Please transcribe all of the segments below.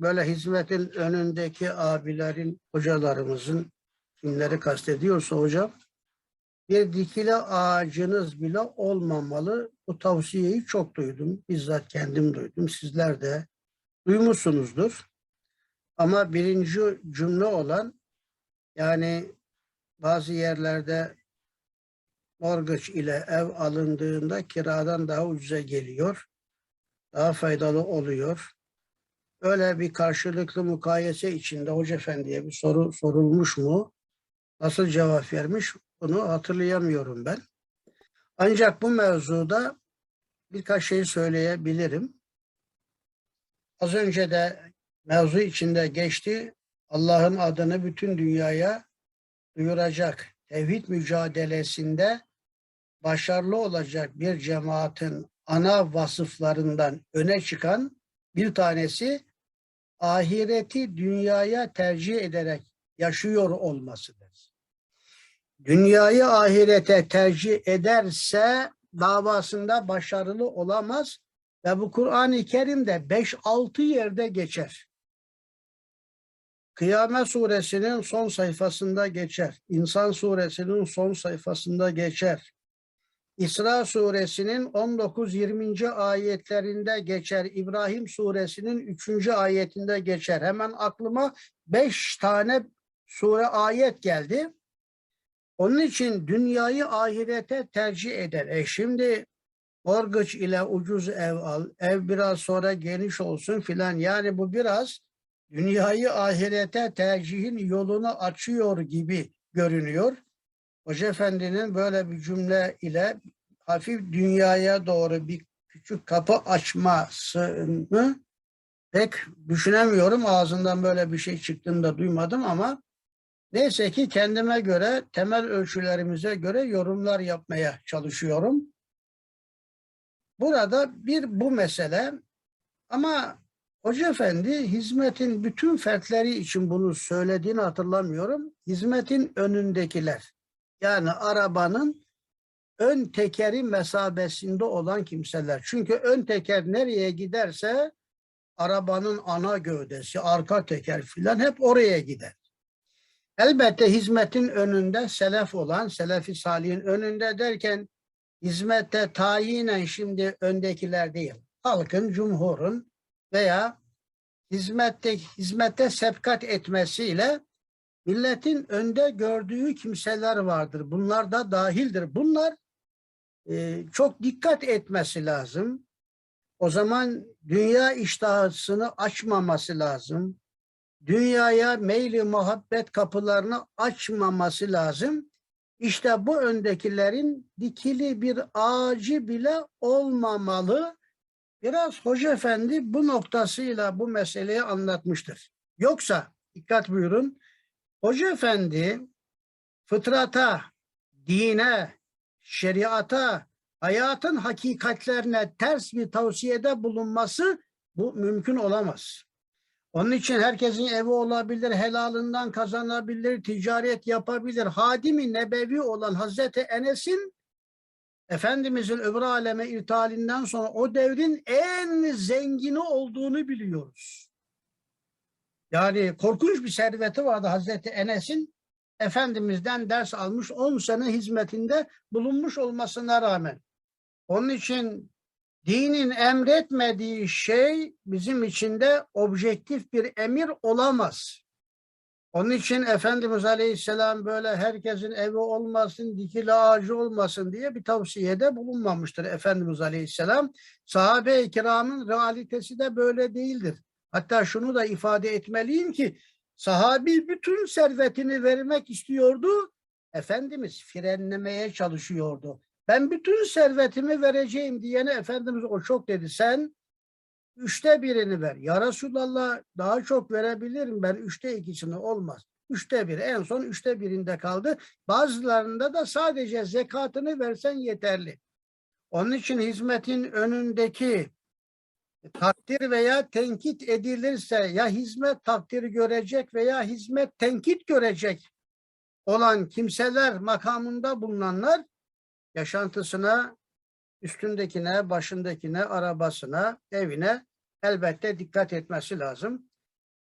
böyle hizmetin önündeki abilerin, hocalarımızın kimleri kastediyorsa hocam bir dikili ağacınız bile olmamalı. Bu tavsiyeyi çok duydum. Bizzat kendim duydum. Sizler de duymuşsunuzdur. Ama birinci cümle olan yani bazı yerlerde mortgage ile ev alındığında kiradan daha ucuza geliyor. Daha faydalı oluyor. Öyle bir karşılıklı mukayese içinde Hoca Efendi'ye bir soru sorulmuş mu? Nasıl cevap vermiş? Bunu hatırlayamıyorum ben. Ancak bu mevzuda birkaç şey söyleyebilirim. Az önce de mevzu içinde geçti. Allah'ın adını bütün dünyaya duyuracak. Tevhid mücadelesinde başarılı olacak bir cemaatin ana vasıflarından öne çıkan bir tanesi ahireti dünyaya tercih ederek yaşıyor olmasıdır. Dünyayı ahirete tercih ederse davasında başarılı olamaz ve bu Kur'an-ı Kerim'de 5-6 yerde geçer. Kıyamet suresinin son sayfasında geçer. İnsan suresinin son sayfasında geçer. İsra suresinin 19-20. ayetlerinde geçer. İbrahim suresinin 3. ayetinde geçer. Hemen aklıma 5 tane sure ayet geldi. Onun için dünyayı ahirete tercih eder. E şimdi mortgage ile ucuz ev al, ev biraz sonra geniş olsun filan. Yani bu biraz dünyayı ahirete tercihin yolunu açıyor gibi görünüyor. Hoca Efendi'nin böyle bir cümle ile hafif dünyaya doğru bir küçük kapı açmasını pek düşünemiyorum. Ağzından böyle bir şey çıktığını da duymadım ama neyse ki kendime göre temel ölçülerimize göre yorumlar yapmaya çalışıyorum. Burada bir bu mesele ama Hoca Efendi hizmetin bütün fertleri için bunu söylediğini hatırlamıyorum. Hizmetin önündekiler yani arabanın ön tekeri mesabesinde olan kimseler. Çünkü ön teker nereye giderse arabanın ana gövdesi, arka teker filan hep oraya gider. Elbette hizmetin önünde selef olan, selefi salihin önünde derken hizmette tayinen şimdi öndekiler değil. Halkın, cumhurun veya hizmette hizmette sebkat etmesiyle milletin önde gördüğü kimseler vardır. Bunlar da dahildir. Bunlar e, çok dikkat etmesi lazım. O zaman dünya iştahısını açmaması lazım. Dünyaya meyli muhabbet kapılarını açmaması lazım. İşte bu öndekilerin dikili bir ağacı bile olmamalı. Biraz Hoca Efendi bu noktasıyla bu meseleyi anlatmıştır. Yoksa dikkat buyurun. Hoca Efendi fıtrata, dine, şeriata, hayatın hakikatlerine ters bir tavsiyede bulunması bu mümkün olamaz. Onun için herkesin evi olabilir, helalından kazanabilir, ticaret yapabilir. Hadimi nebevi olan Hazreti Enes'in Efendimizin öbür aleme irtihalinden sonra o devrin en zengini olduğunu biliyoruz. Yani korkunç bir serveti vardı Hazreti Enes'in. Efendimiz'den ders almış 10 sene hizmetinde bulunmuş olmasına rağmen. Onun için dinin emretmediği şey bizim için de objektif bir emir olamaz. Onun için Efendimiz Aleyhisselam böyle herkesin evi olmasın, dikili ağacı olmasın diye bir tavsiyede bulunmamıştır Efendimiz Aleyhisselam. Sahabe-i kiramın realitesi de böyle değildir. Hatta şunu da ifade etmeliyim ki sahabi bütün servetini vermek istiyordu. Efendimiz frenlemeye çalışıyordu. Ben bütün servetimi vereceğim diyene Efendimiz o çok dedi. Sen üçte birini ver. Ya Resulallah daha çok verebilirim ben üçte ikisini olmaz. Üçte bir en son üçte birinde kaldı. Bazılarında da sadece zekatını versen yeterli. Onun için hizmetin önündeki takdir veya tenkit edilirse ya hizmet takdir görecek veya hizmet tenkit görecek olan kimseler makamında bulunanlar yaşantısına, üstündekine, başındakine, arabasına, evine elbette dikkat etmesi lazım.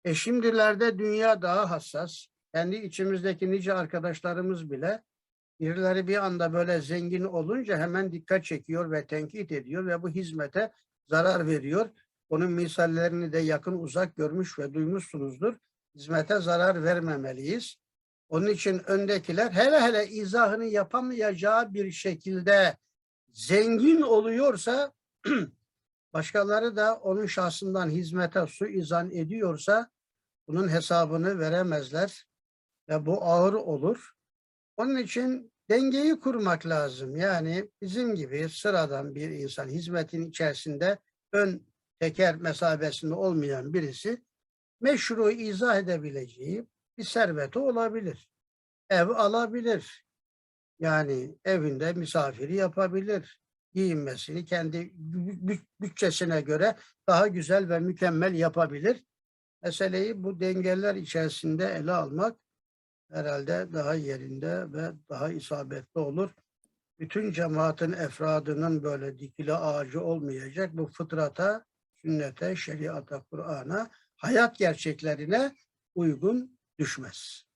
E şimdilerde dünya daha hassas. Kendi içimizdeki nice arkadaşlarımız bile birileri bir anda böyle zengin olunca hemen dikkat çekiyor ve tenkit ediyor ve bu hizmete zarar veriyor. Onun misallerini de yakın uzak görmüş ve duymuşsunuzdur. Hizmete zarar vermemeliyiz. Onun için öndekiler hele hele izahını yapamayacağı bir şekilde zengin oluyorsa başkaları da onun şahsından hizmete su izan ediyorsa bunun hesabını veremezler ve bu ağır olur. Onun için dengeyi kurmak lazım. Yani bizim gibi sıradan bir insan hizmetin içerisinde ön teker mesabesinde olmayan birisi meşru izah edebileceği bir serveti olabilir. Ev alabilir. Yani evinde misafiri yapabilir. Giyinmesini kendi bü- bü- bütçesine göre daha güzel ve mükemmel yapabilir. Meseleyi bu dengeler içerisinde ele almak herhalde daha yerinde ve daha isabetli olur. Bütün cemaatin efradının böyle dikili ağacı olmayacak. Bu fıtrata, sünnete, şeriata, Kur'an'a, hayat gerçeklerine uygun düşmez.